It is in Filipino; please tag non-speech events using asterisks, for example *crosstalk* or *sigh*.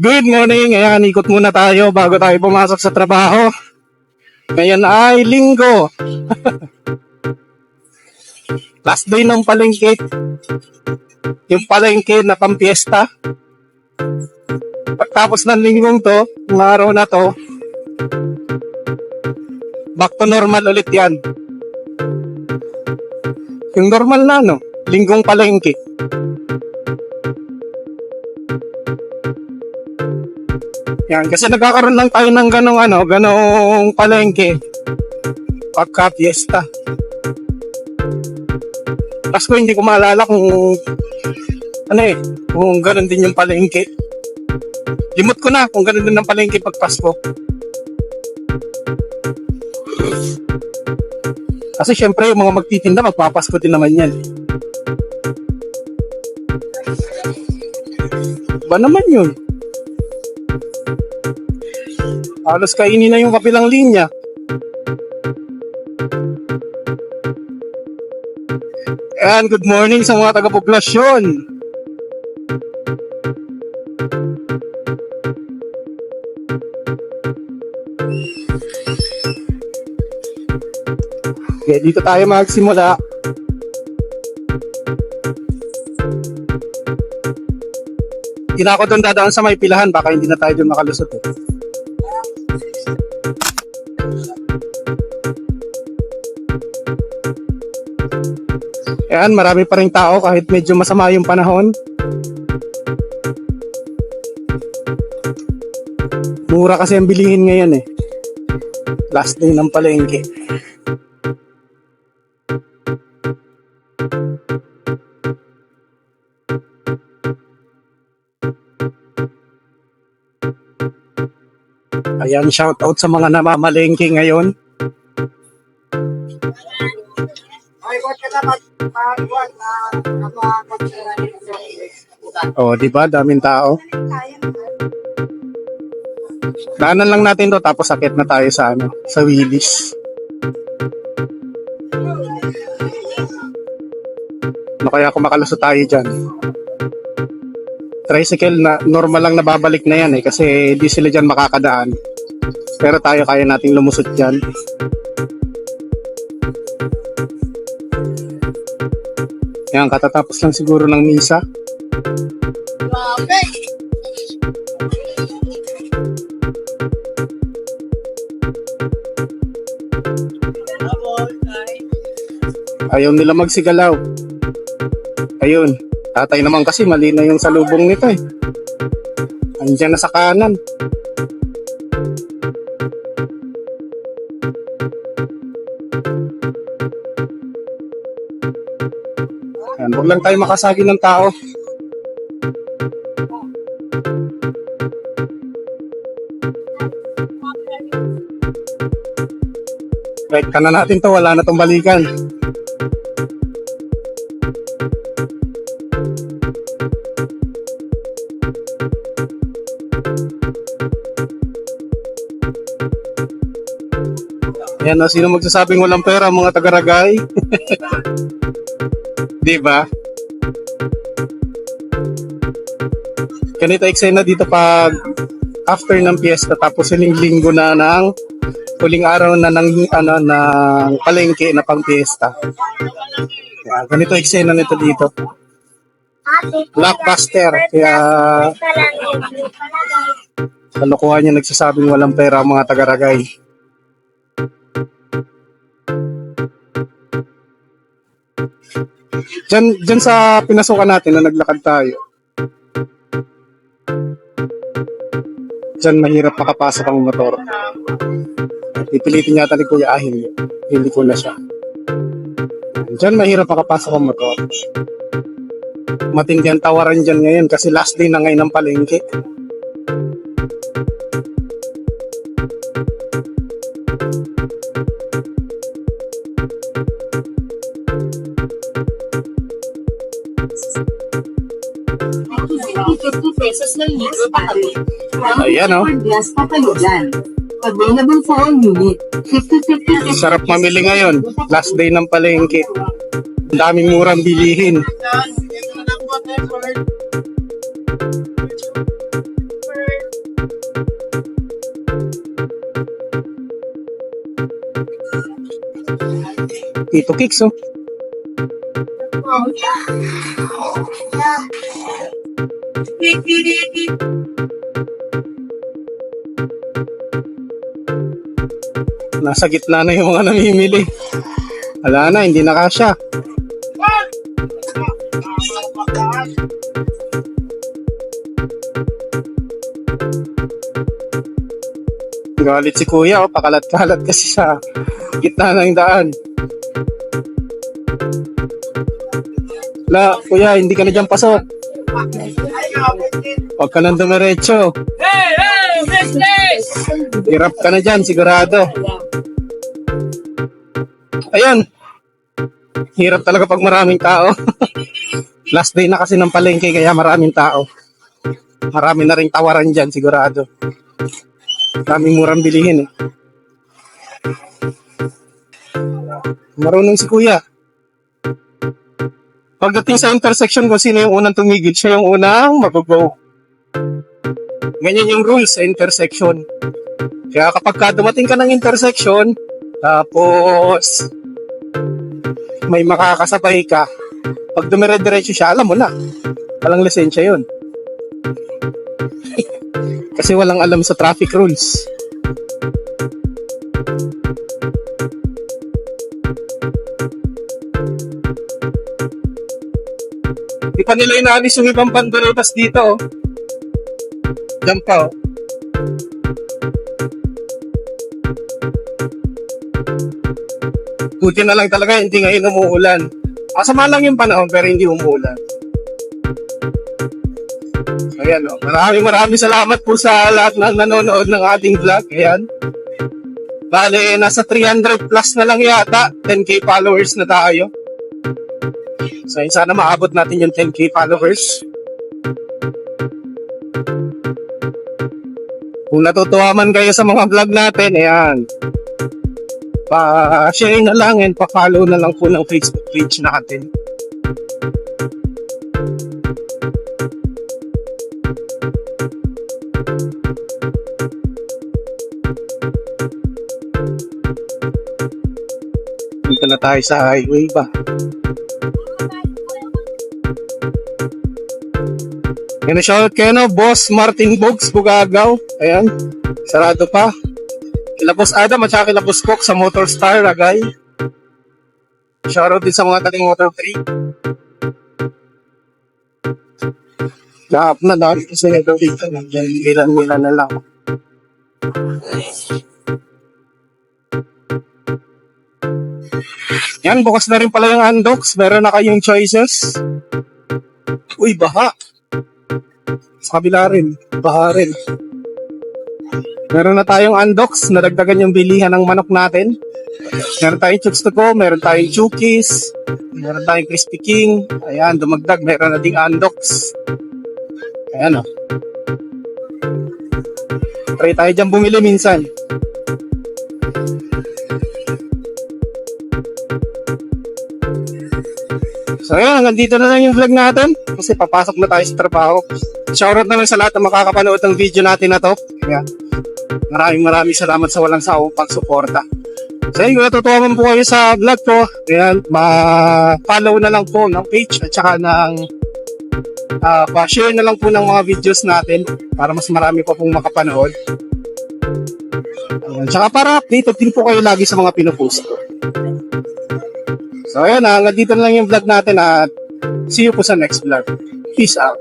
Good morning. Ayan, ikot muna tayo bago tayo pumasok sa trabaho. Ngayon ay linggo. *laughs* Last day ng palengke. Yung palengke na pampiesta. Pagtapos ng linggong to, ng araw na to, back to normal ulit yan. Yung normal na, no? Linggong palengke. Yan, kasi nagkakaroon lang tayo ng ganong ano, ganong palengke. Pagka fiesta. Pasko hindi ko maalala kung ano eh, kung ganon din yung palengke. Limot ko na kung ganon din ang palengke pag Pasko. Kasi syempre yung mga magtitinda magpapasko din naman yan. Ba naman yun? Halos kainin na yung kapilang linya. Ayan, good morning sa mga taga-poblasyon. Okay, dito tayo magsimula. Hindi na ako doon dadaan sa may pilahan, baka hindi na tayo doon makalusot. Eh. Ayan, marami pa rin tao kahit medyo masama yung panahon. Mura kasi ang bilihin ngayon eh. Last day ng palengke. Ayan, shout out sa mga namamalengke ngayon. Oh, di ba? Daming tao. Daanan lang natin to tapos sakit na tayo sa ano, sa Willis. Ano kaya kung makalusot tayo dyan? Tricycle na normal lang nababalik na yan eh kasi di sila dyan makakadaan. Pero tayo kaya nating lumusot dyan. Yan, katatapos lang siguro ng misa. Ayaw nila magsigalaw. Ayun. Tatay naman kasi mali na yung salubong nito eh. Andiyan na sa kanan. Ayan, huwag lang tayo makasagi ng tao. Right ka na natin to, wala na tong balikan. Yan na, sino magsasabing walang pera, mga tagaragay? *laughs* Di ba? Ganito eksena dito pag after ng piyesta tapos huling linggo na ng huling araw na ng ano ng palengke na pang piyesta. Yan, ganito eksena nito dito. Blockbuster. Kaya kalokohan niya nagsasabing walang pera mga tagaragay. Diyan, diyan sa pinasukan natin na naglakad tayo. Diyan mahirap makapasok ang motor. Pipilitin yata ni Kuya Ahil. Hindi ko na siya. Diyan mahirap makapasok ang motor. Matindi ang tawaran dyan ngayon kasi last day na ngayon ng palengke. 150 pesos ng mix packet. Ayan o. Oh. Glass papalogan. Available for all unit. 50-50 Sarap mamili ngayon. Last day ng palengke. Ang daming murang bilihin. Ito kicks oh. Oh yeah. Nasa gitna na yung mga namimili. Wala na, hindi na kasya. Galit si kuya, oh, pakalat-kalat kasi sa gitna ng daan. La, kuya, hindi ka na dyan pasok. Huwag ka nang dumiretso. Hey, hey, business! Hirap ka na dyan, sigurado. Ayan. Hirap talaga pag maraming tao. *laughs* Last day na kasi ng palengke, kaya maraming tao. Marami na rin tawaran dyan, sigurado. Maraming murang bilihin eh. Marunong si kuya. Pagdating sa intersection kung sino yung unang tumigil, siya yung unang mag-go. Ganyan yung rules sa intersection. Kaya kapag ka dumating ka ng intersection, tapos may makakasabay ka, pag dumire-diretso siya, alam mo na. Walang lisensya yun. *laughs* Kasi walang alam sa traffic rules. Pa nila inaalis yung ibang bandonetas dito, oh. Diyan pa, oh. Buti na lang talaga, hindi ngayon umuulan. Masama lang yung panahon, pero hindi umuulan. Ayan, oh. maraming maraming salamat po sa lahat ng nanonood ng ating vlog. Ayan. Bale, nasa 300 plus na lang yata. 10k followers na tayo. So, sana maabot natin yung 10k followers. Kung natutuwa man kayo sa mga vlog natin, ayan. Pa-share na lang and pa-follow na lang po ng Facebook page natin. Tayo sa highway ba? Yan shoutout kayo no, Boss Martin Bogs, Bugagaw. Ayan, sarado pa. Kila Boss Adam at saka kila Boss Cook sa Motor Star, Ragay. Shoutout din sa mga tating Motor 3. Lahat na dahil kasi ito dito. Nandiyan, ilan-ilan na lang. Yan, bukas na rin pala yung undocs. Meron na kayong choices. Uy, baha. Sa kabila rin. Baha rin. Meron na tayong undocs. Nadagdagan yung bilihan ng manok natin. Meron tayong chooks to go. Meron tayong chukis. Meron tayong crispy king. Ayan, dumagdag. Meron na ding undocs. Ayan o. Try tayo dyan bumili minsan. So ayan, hanggang dito na lang yung vlog natin kasi papasok na tayo sa trabaho. Shoutout na lang sa lahat ng makakapanood ng video natin na to. Ayan. Maraming maraming salamat sa walang sawang pagsuporta. So yun, kung natutuwa po kayo sa vlog ko, ayan, ma-follow na lang po ng page at saka ng uh, pa-share na lang po ng mga videos natin para mas marami pa pong makapanood. Ayan. Tsaka para updated din po kayo lagi sa mga pinupost ko. So ayan, ah, hanggang dito na lang yung vlog natin at see you po sa next vlog. Peace out.